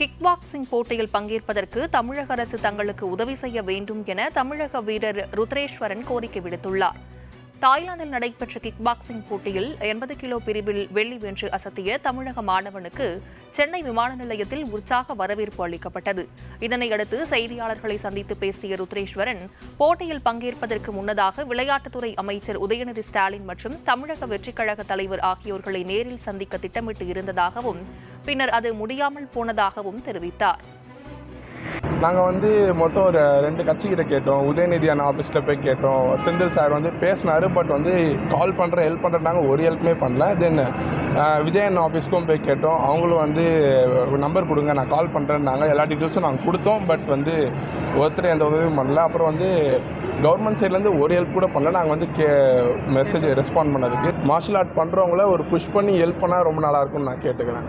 Kick boxing போட்டியில் பங்கேற்பதற்கு தமிழக அரசு தங்களுக்கு உதவி செய்ய வேண்டும் என தமிழக வீரர் ருத்ரேஸ்வரன் கோரிக்கை விடுத்துள்ளார். தாய்லாந்தில் நடைபெற்ற கிக் பாக்ஸிங் போட்டியில் எண்பது கிலோ பிரிவில் வெள்ளி வென்று அசத்திய தமிழக மாணவனுக்கு சென்னை விமான நிலையத்தில் உற்சாக வரவேற்பு அளிக்கப்பட்டது. இதனையடுத்து செய்தியாளர்களை சந்தித்து பேசிய ருத்ரேஸ்வரன் போட்டியில் பங்கேற்பதற்கு முன்னதாக விளையாட்டுத்துறை அமைச்சர் உதயநிதி ஸ்டாலின் மற்றும் தமிழக வெற்றிக் கழக தலைவர் ஆகியோர்களை நேரில் சந்திக்க திட்டமிட்டு இருந்ததாகவும் பின்னர் அது முடியாமல் போனதாகவும் தெரிவித்தார். நாங்கள் வந்து மொத்தம் ஒரு ரெண்டு கட்சிக்கிட்ட கேட்டோம். உதயநிதி அண்ணா ஆஃபீஸில் போய் கேட்டோம். செந்தில் சார் வந்து பேசினாரு பட் வந்து கால் பண்ணுறேன் ஹெல்ப் பண்ணுறாங்க ஒரு ஹெல்ப்புமே பண்ணல. தென் விஜய் அண்ணா ஆஃபீஸ்க்கும் போய் கேட்டோம். அவங்களும் வந்து நம்பர் கொடுங்க நான் கால் பண்ணுறேன்னாங்க எல்லா டீட்டெயில்ஸும் நாங்கள் கொடுத்தோம். பட் வந்து ஒருத்தர் எந்த உதவியும் பண்ணல. அப்புறம் வந்து கவர்மெண்ட் சைட்லேருந்து ஒரு ஹெல்ப் கூட பண்ணல. நாங்கள் வந்து கே மெசேஜ் ரெஸ்பாண்ட் பண்ணதுக்கு. மார்ஷல் ஆர்ட் பண்ணுறவங்கள ஒரு புஷ் பண்ணி ஹெல்ப் பண்ணால் ரொம்ப நல்லா இருக்கும்னு நான் கேட்டுக்கிறேன்.